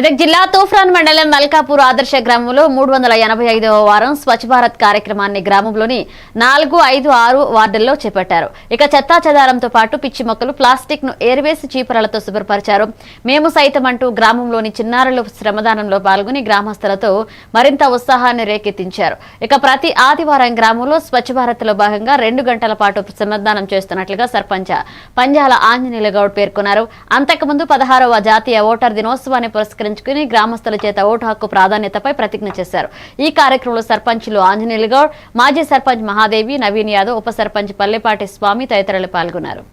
మెదక్ జిల్లా తూఫ్రాన్ మండలం మల్కాపూర్ ఆదర్శ గ్రామంలో మూడు వందల ఎనభై ఐదవ వారం స్వచ్ఛ భారత్ కార్యక్రమాన్ని గ్రామంలోని నాలుగు ఐదు ఆరు వార్డుల్లో చేపట్టారు. ఇక చెత్తా చెదారంతో పాటు పిచ్చి మొక్కలు ప్లాస్టిక్ను ఏరివేసి చీపురలతో శుభ్రపరిచారు. మేము సైతం అంటూ గ్రామంలోని చిన్నారులు శ్రమదానంలో పాల్గొని గ్రామస్తులతో మరింత ఉత్సాహాన్ని రేకెత్తించారు. ఇక ప్రతి ఆదివారం గ్రామంలో స్వచ్ఛ భారత్లో భాగంగా రెండు గంటల పాటు శ్రమదానం చేస్తున్నట్లుగా సర్పంచ్ పంజాల ఆంజనేయుల గౌడ్ పేర్కొన్నారు. అంతకుముందు పదహారవ జాతీయ ఓటర్ దినోత్సవాన్ని పురస్కరించుకుని గ్రామస్తుల చేత ఓటు హక్కు ప్రాధాన్యతపై ప్రతిజ్ఞ చేశారు. ఈ కార్యక్రమంలో సర్పంచులు ఆంజనేయులు గౌడ్ మాజీ సర్పంచ్ మహాదేవి నవీన్ యాదవ్ ఉప సర్పంచ్ పల్లెపాటి స్వామి తదితరులు పాల్గొన్నారు.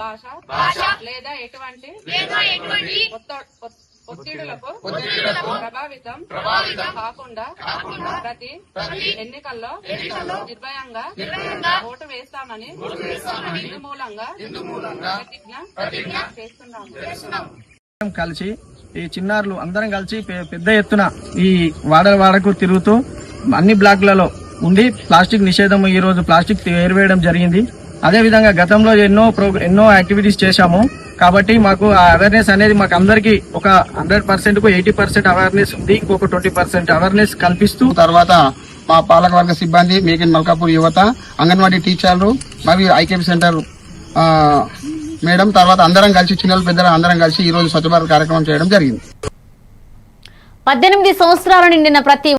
భాష లేదా ఎటువంటి ఒత్తిడులకు ప్రభావితం కాకుండా ప్రతి ఎన్నికల్లో నిర్భయంగా ఓటు వేస్తామని ఇందుమూలంగా ప్రతిజ్ఞ చేస్తున్నాము కలిసి ఈ చిన్నారులు అందరం కలిసి పెద్ద ఎత్తున ఈ వాడ వాడకు తిరుగుతూ అన్ని బ్లాక్లలో ఉండి ప్లాస్టిక్ నిషేధం ఈ రోజు ప్లాస్టిక్ ఏరివేయడం జరిగింది. అదే విధంగా గతంలో ఎన్నో ప్రోగ్రా ఎన్నో యాక్టివిటీస్ చేశాము. కాబట్టి మాకు ఆ అవేర్నెస్ అనేది మాకు అందరికి ఒక హండ్రెడ్ పర్సెంట్కు ఎయిటీ పర్సెంట్ అవేర్నెస్ ఉంది. ఇంకొక ట్వంటీ పర్సెంట్ అవేర్నెస్ కల్పిస్తూ తర్వాత మా పాలకవర్గ సిబ్బంది మేకిన్ మల్కాపూర్ యువత అంగన్వాడీ టీచర్లు మరియు ఐకేపీ సెంటర్ ఆ, మేడం తర్వాత అందరం కలిసి చిన్నలు పెద్దలు అందరం కలిసి ఈ రోజు స్వచ్ఛ భారత్ కార్యక్రమం చేయడం జరిగింది. పద్దెనిమిది సంవత్సరాలు నిండిన ప్రతి